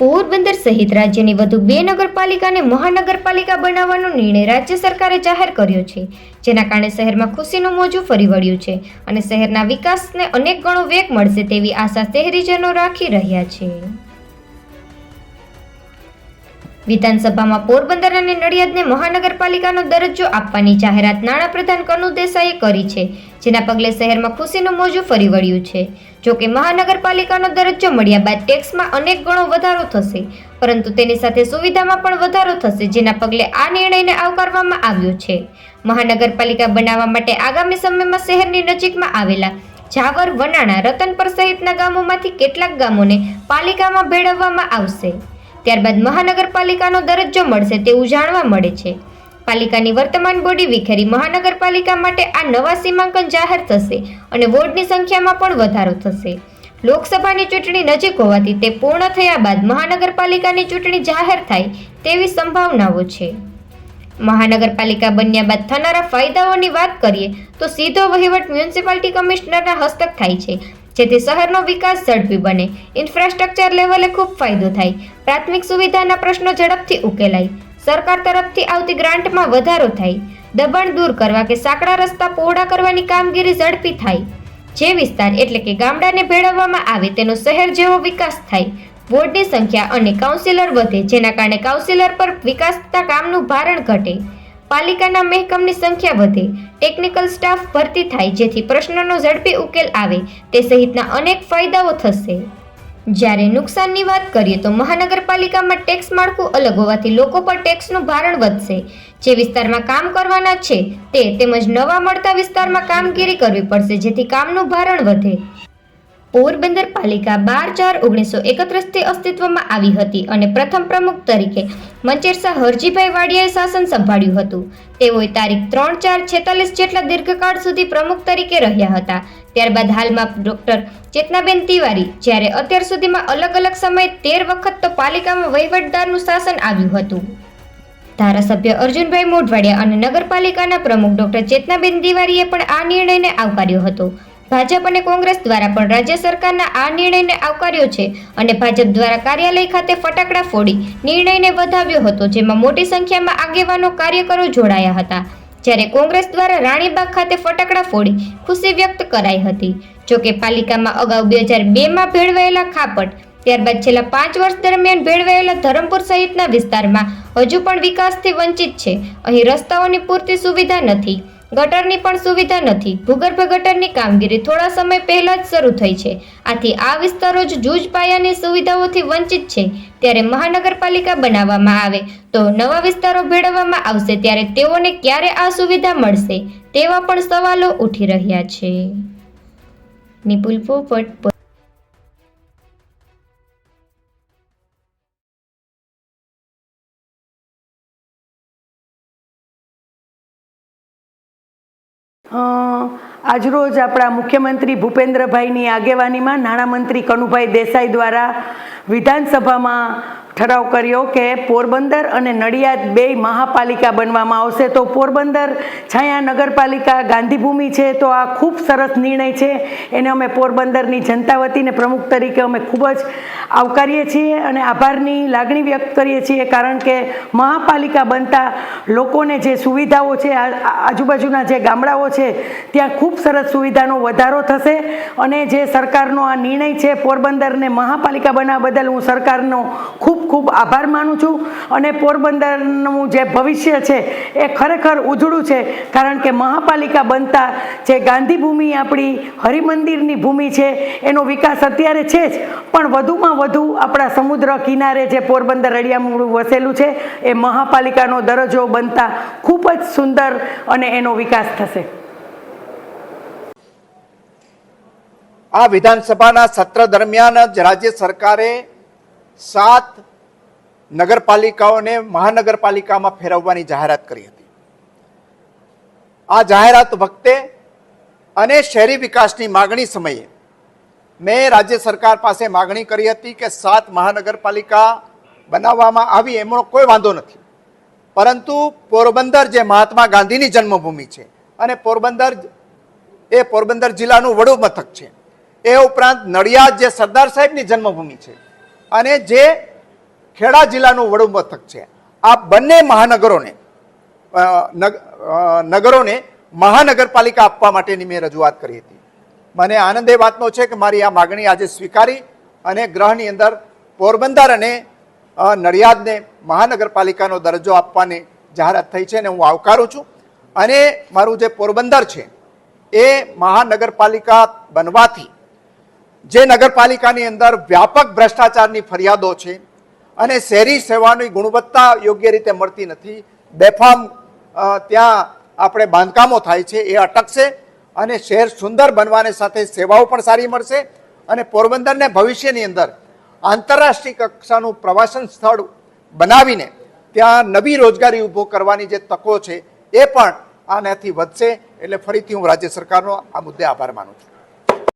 પોરબંદર સહિત રાજ્યની વધુ બે નગરપાલિકાને મહાનગરપાલિકા બનાવવાનો નિર્ણય રાજ્ય સરકારે જાહેર કર્યો છે, જેના કારણે શહેરમાં ખુશીનું મોજું ફરી વળ્યું છે અને શહેરના વિકાસને અનેક ગણો વેગ મળશે તેવી આશા શહેરીજનો રાખી રહ્યા છે. વિધાનસભામાં પોરબંદર અને નડિયાદને મહાનગરપાલિકાનો દરજ્જો આપવાની જાહેરાત નાણાપ્રધાન કનુ દેસાઈએ કરી છે, જેના પગલે શહેરમાં ખુશીનું મોજું ફરી વળ્યું છે. જો કે મહાનગરપાલિકાનો દરજ્જો મળ્યા બાદ ટેક્સમાં અનેક ગણો વધારો થશે, પરંતુ તેની સાથે સુવિધામાં પણ વધારો થશે, જેના પગલે આ નિર્ણયને આવકારવામાં આવ્યો છે. મહાનગરપાલિકા બનાવવા માટે આગામી સમયમાં શહેરની નજીકમાં આવેલા ઝાવર, વનાણા, રતનપર સહિતના ગામોમાંથી કેટલાક ગામોને પાલિકામાં ભેળવવામાં આવશે. ત્યારબાદ મહાનગરપાલિકાનો દરજ્જો મળશે તેવું જાણવા મળે છે. પાલિકાની વર્તમાન બોડી વિખેરી મહાનગરપાલિકા માટે આ નવા સીમાંકન જાહેર થશે અને વોર્ડની સંખ્યામાં પણ વધારો થશે. લોકસભાની ચૂંટણી નજીક હોવાથી તે પૂર્ણ થયા બાદ મહાનગરપાલિકાની ચૂંટણી જાહેર થાય તેવી સંભાવનાઓ છે. મહાનગરપાલિકા બન્યા બાદ થનારા ફાયદાઓની વાત કરીએ તો સીધો વહીવટ મ્યુનિસિપાલિટી કમિશનરના હસ્તક થાય છે. જેથી શહેરનો વિકાસ ઝડપી બને. ઇન્ફ્રાસ્ટ્રક્ચર લેવલે ખૂબ ફાયદો થાય. પ્રાથમિક સુવિધાના પ્રશ્નો ઝડપથી ઉકેલાય. સરકાર તરફથી આવતી ગ્રાન્ટમાં વધારો થાય. દબાણ દૂર કરવા કે સાંકડા રસ્તા પહોળા કરવાની કામગીરી ઝડપી થાય. જે વિસ્તાર એટલે કે ગામડાને ભેળવવામાં આવે તેનો શહેર જેવો વિકાસ થાય. વોર્ડની સંખ્યા અને કાઉન્સિલર વધે, જેના કારણે કાઉન્સિલર પર વિકાસતા કામનું ભારણ ઘટે. પાલિકાના મહેકમની સંખ્યા વધે. ટેકનિકલ સ્ટાફ ભરતી થાય જેથી પ્રશ્નોનો ઝડપી ઉકેલ આવે. તે સહિતના અનેક ફાયદાઓ થશે. જ્યારે નુકસાનની વાત કરીએ તો મહાનગરપાલિકામાં ટેક્સ માળખું અલગ હોવાથી લોકો પર ટેક્સનું ભારણ વધશે. જે વિસ્તારમાં કામ કરવાના છે તે તેમજ નવા મળતા વિસ્તારમાં કામગીરી કરવી પડશે જેથી કામનું ભારણ વધે. પોરબંદર પાલિકા બાર ચાર ઓગણીસો એકત્રીસથી અસ્તિત્વમાં આવી હતી અને પ્રથમ પ્રમુખ તરીકે મંચેરસા હરજીભાઈ વાડિયાએ શાસન સંભાળ્યું હતું. તેઓએ તારીખ ત્રણ ચાર છેતાલીસ જેટલા દીર્ઘકાળ સુધી પ્રમુખ તરીકે રહ્યા હતા. ત્યારબાદ હાલમાં ડોક્ટર ચેતનાબેન તિવારી, જ્યારે અત્યાર સુધીમાં અલગ અલગ સમયે તેર વખત તો પાલિકામાં વહીવટદારનું શાસન આવ્યું હતું. ધારાસભ્ય અર્જુનભાઈ મોઢવાડિયા અને નગરપાલિકાના પ્રમુખ ડોક્ટર ચેતનાબેન તિવારીએ પણ આ નિર્ણયને આવકાર્યો હતો. ભાજપ અને કોંગ્રેસ દ્વારા પણ રાજ્ય સરકારના આ નિર્ણયને આવકાર્યો છે અને ભાજપ દ્વારા કાર્યાલય ખાતે ફટાકડા ફોડી નિર્ણયને વધાવ્યો હતો, જેમાં મોટી સંખ્યામાં આગેવાનો કાર્યકરો જોડાયા હતા. જ્યારે કોંગ્રેસ દ્વારા રાણીબાગ ખાતે ફટાકડા ફોડી ખુશી વ્યક્ત કરાઈ હતી. જોકે પાલિકામાં અગાઉ બે હજાર બેમાં ભેળવાયેલા ખાપટ, ત્યારબાદ છેલ્લા પાંચ વર્ષ દરમિયાન ભેળવાયેલા ધરમપુર સહિતના વિસ્તારમાં હજુ પણ વિકાસથી વંચિત છે. અહીં રસ્તાઓની પૂરતી સુવિધા નથી. ગટરની પણ સુવિધા નથી. ભૂગર્ભ ગટરની કામગીરી થોડા સમય પહેલા જ શરૂ થઈ છે. આથી આ વિસ્તારો જ જૂજ પાયાની સુવિધાઓથી વંચિત છે. ત્યારે મહાનગરપાલિકા બનાવવામાં આવે તો નવા વિસ્તારો ભેળવવામાં આવશે ત્યારે તેઓને ક્યારે આ સુવિધા મળશે તેવા પણ સવાલો ઉઠી રહ્યા છે. નિપુલ પોપટ આજરોજ આપણા મુખ્યમંત્રી ભૂપેન્દ્રભાઈની આગેવાનીમાં નાણામંત્રી કનુભાઈ દેસાઈ દ્વારા વિધાનસભામાં ઠરાવ કર્યો કે પોરબંદર અને નડિયાદ બે મહાપાલિકા બનવામાં આવશે. તો પોરબંદર છાયા નગરપાલિકા ગાંધીભૂમિ છે, તો આ ખૂબ સરસ નિર્ણય છે. એને અમે પોરબંદરની જનતા વતીને પ્રમુખ તરીકે અમે ખૂબ જ આવકારીએ છીએ અને આભારની લાગણી વ્યક્ત કરીએ છીએ, કારણ કે મહાપાલિકા બનતા લોકોને જે સુવિધાઓ છે આજુબાજુના જે ગામડાઓ છે, ત્યાં ખૂબ સરસ સુવિધાનો વધારો થશે. અને જે સરકારનો આ નિર્ણય છે, પોરબંદરને મહાપાલિકા બનાવવા બદલ હું સરકારનો ખૂબ ખૂબ આભાર માનું છું અને પોરબંદરનું જે ભવિષ્ય છે એ ખરેખર ઉજળું છે, કારણ કે મહાપાલિકા બનતા જે ગાંધીભૂમિ આપણી હરિમંદિરની ભૂમિ છે, એનો વિકાસ અત્યારે છે જ, પણ વધુમાં વધુ આપણા સમુદ્ર કિનારે જે પોરબંદર રળિયામૂળું વસેલું છે, એ મહાપાલિકાનો દરજ્જો બનતા ખૂબ જ સુંદર અને એનો વિકાસ થશે. આ વિધાનસભાના સત્ર દરમિયાન જ રાજ્ય સરકારે સાત નગરપાલિકાઓને મહાનગરપાલિકામાં ફેરવવાની જાહેરાત કરી હતી. આ જાહેરાત વખતે અને શહેરી વિકાસની માગણી સમયે મેં રાજ્ય સરકાર પાસે માગણી કરી હતી કે સાત મહાનગરપાલિકા બનાવવામાં આવી એમનો કોઈ વાંધો નથી. પરંતુ પોરબંદર જે મહાત્મા ગાંધીની જન્મભૂમિ છે અને પોરબંદર એ પોરબંદર જિલ્લાનું વડું મથક છે, એ ઉપરાંત નડિયાદ જે સરદાર સાહેબની જન્મભૂમિ છે અને જે ખેડા જિલ્લાનું વડુ મથક છે. આ બંને મહાનગરોને નગરોને મહાનગરપાલિકા આપવા માટેની મેં રજૂઆત કરી હતી. મને આનંદ એ વાતનો છે કે મારી આ માગણી આજે સ્વીકારી અને ગ્રહની અંદર પોરબંદર અને નડિયાદને મહાનગરપાલિકાનો દરજ્જો આપવાની જાહેરાત થઈ છે અને હું આવકારું છું. અને મારું જે પોરબંદર છે એ મહાનગરપાલિકા બનવાથી જે નગરપાલિકાની અંદર વ્યાપક ભ્રષ્ટાચારની ફરિયાદો છે અને શહેરી સેવાની ગુણવત્તા યોગ્ય રીતે મળતી નથી. બેફામ ત્યાં આપણે બાંધકામો થાય છે, એ અટકશે અને શહેર સુંદર બનવાને સાથે સેવાઓ પણ સારી મળશે અને પોરબંદરને ભવિષ્યની અંદર આંતરરાષ્ટ્રીય કક્ષાનું પ્રવાસન સ્થળ બનાવીને ત્યાં નવી રોજગારી ઊભો કરવાની જે તકો છે, એ પણ આનાથી વધશે. એટલે ફરીથી હું રાજ્ય સરકારનો આ મુદ્દે આભાર માનું છું.